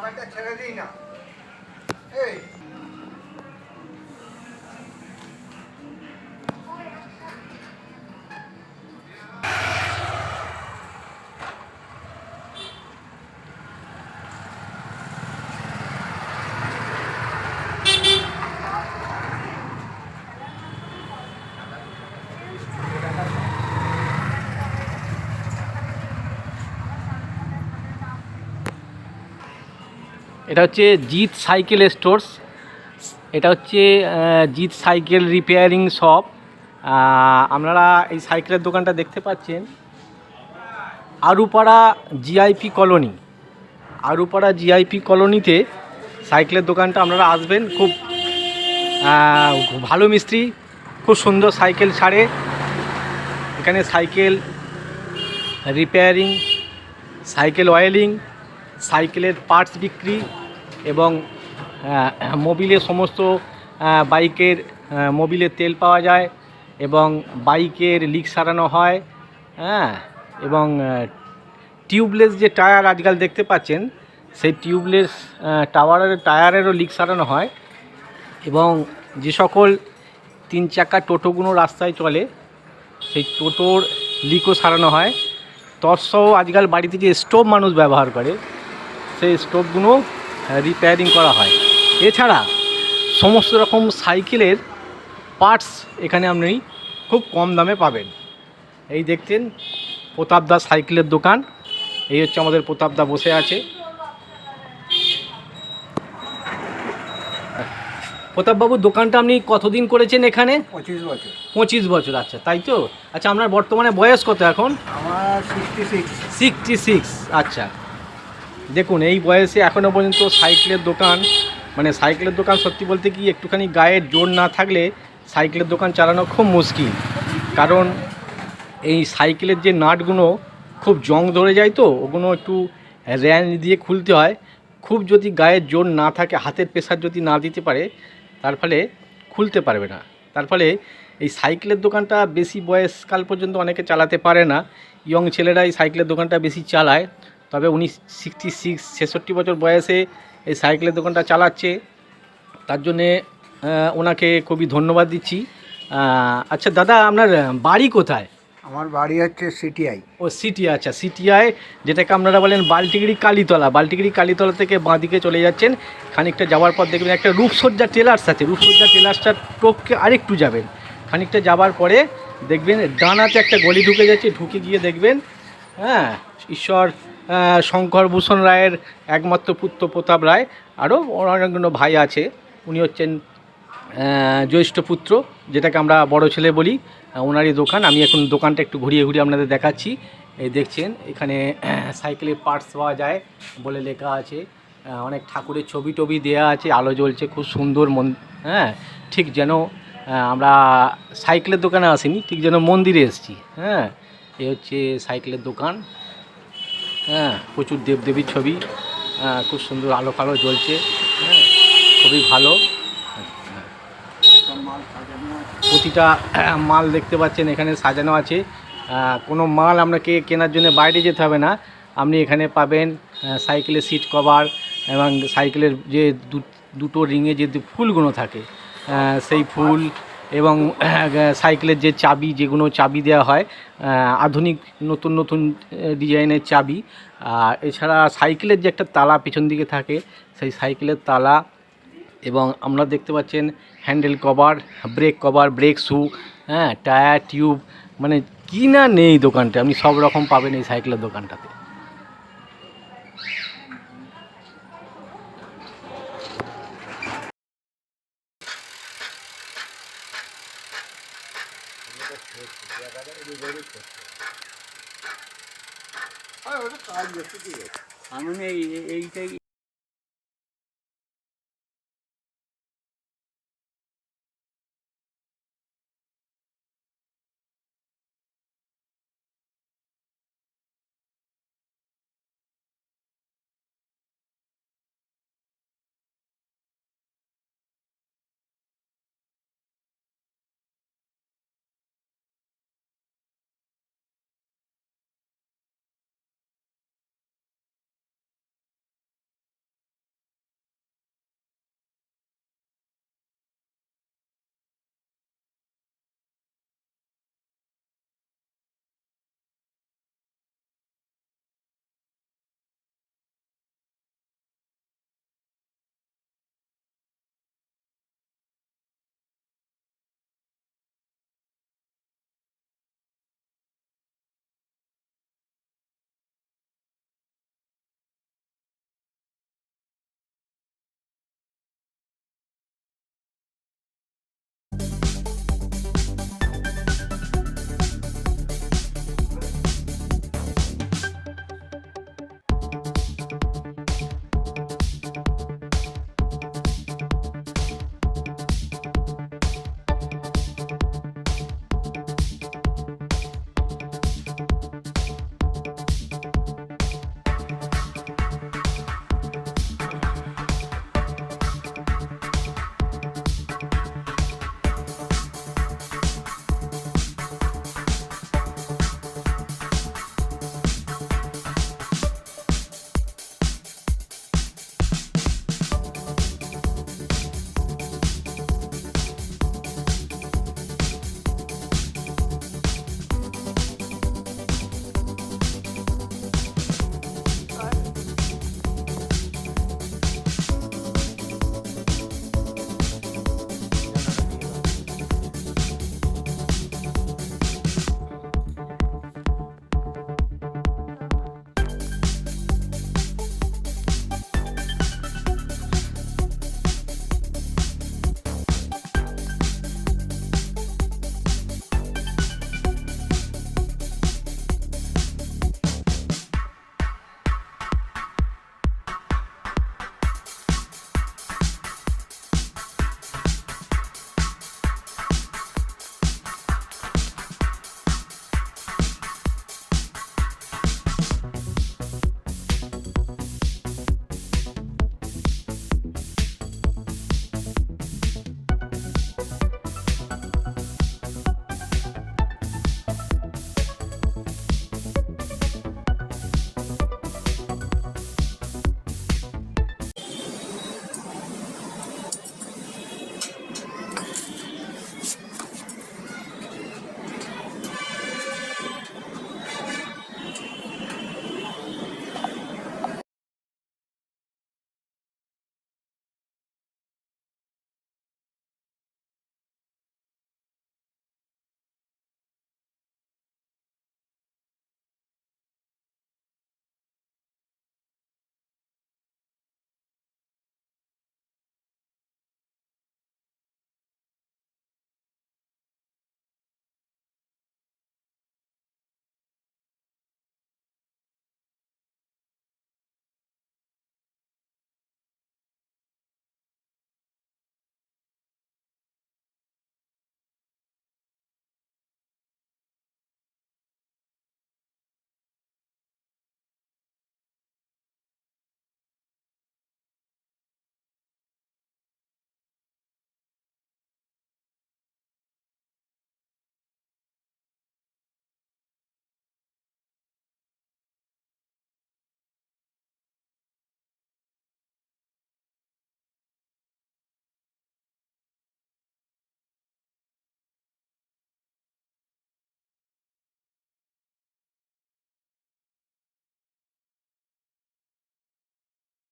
প্যান্টটা ছেড়ে দিই না। এই এটা হচ্ছে জিৎ সাইকেল স্টোর্স। এটা হচ্ছে জিৎ সাইকেল রিপেয়ারিং শপ। আপনারা এই সাইকেলের দোকানটা দেখতে পাচ্ছেন। Arupara GIP colony. Arupara GIP কলোনিতে সাইকেলের দোকানটা আপনারা আসবেন। খুব ভালো মিস্ত্রি, খুব সুন্দর সাইকেল ছাড়ে। এখানে সাইকেল রিপেয়ারিং, সাইকেল অয়েলিং সাইকেলের পার্টস বিক্রি এবং আহ, মোবিলের সমস্ত বাইকের মোবিলের তেল পাওয়া যায় এবং বাইকের লিক সারানো হয় হ্যাঁ এবং টিউবলেস যে টায়ার আজকাল দেখতে পাচ্ছেন সেই টিউবলেস টাওয়ারের টায়ারেরও লিক সারানো হয় এবং যে সকল তিন চাকা টোটোগুলো রাস্তায় চলে সেই টোটোর লিকও সারানো হয়। তৎসহ আজকাল বাড়িতে যে স্টোভ মানুষ ব্যবহার করে সেই স্টোভগুলো রিপেয়ারিং করা হয়। এছাড়া সমস্ত রকম সাইকেলের পার্টস এখানে আপনি খুব কম দামে পাবেন। এই দেখছেন প্রতাপদা সাইকেলের দোকান। এই হচ্ছে আমাদের প্রতাপদা বসে আছে। প্রতাপবাবু দোকানটা আপনি কতদিন করেছেন এখানে? পঁচিশ বছর। পঁচিশ বছর আচ্ছা তাই তো? আচ্ছা আপনার বর্তমানে বয়স কত এখন? আমার সিক্সটি সিক্স সিক্সটি সিক্স আচ্ছা। দেখুন, এই বয়সে এখনও পর্যন্ত সাইকেলের দোকান মানে সাইকেলের দোকান সত্যি বলতে কি, একটুখানি গায়ের জোর না থাকলে সাইকেলের দোকান চালানো খুব মুশকিল। কারণ এই সাইকেলের যে নাটগুলো খুব জং ধরে যায় তো, ওগুলো একটু র্যান দিয়ে খুলতে হয়। খুব যদি গায়ের জোর না থাকে, হাতের প্রেশার যদি না দিতে পারে, তার ফলে খুলতে পারবে না। তার ফলে এই সাইকেলের দোকানটা বেশি বয়সকাল পর্যন্ত অনেকে চালাতে পারে না। ইয়ং ছেলেরা এই সাইকেলের দোকানটা বেশি চালায়। তবে উনি সিক্সটি সিক্স ছেষট্টি বছর বয়সে এই সাইকেলের দোকানটা চালাচ্ছে। তার জন্যে ওনাকে খুবই ধন্যবাদ দিচ্ছি। আচ্ছা দাদা আপনার বাড়ি কোথায়? আমার বাড়ি হচ্ছে সিটিআই। ও সিটি আচ্ছা সিটিআই যেটাকে আপনারা বলেন বাল্টিগিরি কালীতলা। বাল্টিগিরি কালীতলা থেকে বাঁদিকে চলে যাচ্ছেন। খানিকটা যাওয়ার পর দেখবেন একটা রূপসজ্জা টেলার্স আছে। রূপসজ্জা টেলার্সটা টোপকে আরেকটু যাবেন। খানিকটা যাওয়ার পরে দেখবেন ডানাতে একটা গলি ঢুকে যাচ্ছে। ঢুকে গিয়ে দেখবেন হ্যাঁ ঈশ্বর আহ, শঙ্কর ভূষণ রায়ের একমাত্র পুত্র প্রতাপ রায় আরও অনেকগুলো ভাই আছে। উনি হচ্ছেন জ্যৈষ্ঠ পুত্র যেটাকে আমরা বড় ছেলে বলি ওনারই দোকান। আমি এখন দোকানটা একটু ঘুরিয়ে ঘুরিয়ে আপনাদের দেখাচ্ছি। এই দেখছেন এখানে সাইকেলের পার্টস পাওয়া যায় বলে লেখা আছে। অনেক ঠাকুরের ছবি টবি দেওয়া আছে আলো জ্বলছে খুব সুন্দর মন হ্যাঁ ঠিক যেন আমরা সাইকেলের দোকানে আসিনি ঠিক যেন মন্দিরে এসেছি হ্যাঁ। এ হচ্ছে সাইকেলের দোকান। হ্যাঁ প্রচুর দেবদেবীর ছবি। হ্যাঁ, খুব সুন্দর আলো ফালো জ্বলছে। হ্যাঁ খুবই ভালো। প্রতিটা মাল দেখতে পাচ্ছেন এখানে সাজানো আছে। কোনো মাল আপনাকে কেনার জন্য বাইরে যেতে হবে না। আপনি এখানে পাবেন সাইকেলের সিট কভার এবং সাইকেলের যে দুটো রিংয়ে যে ফুলগুলো থাকে সেই ফুল এবং সাইকেলের যে চাবি যেগুলো চাবি দেওয়া হয় আধুনিক নতুন নতুন ডিজাইনের চাবি। আর এছাড়া সাইকেলের যে একটা তালা পিছন দিকে থাকে, সেই সাইকেলের তালা এবং আমরা দেখতে পাচ্ছেন handle cover, break cover, break shoe হ্যাঁ টায়ার, টিউব মানে কি না নেই দোকানটা, আপনি সব রকম পাবেন এই সাইকেলের দোকানটাতে। ওটা কাজ বেশি আমি এই এইটাই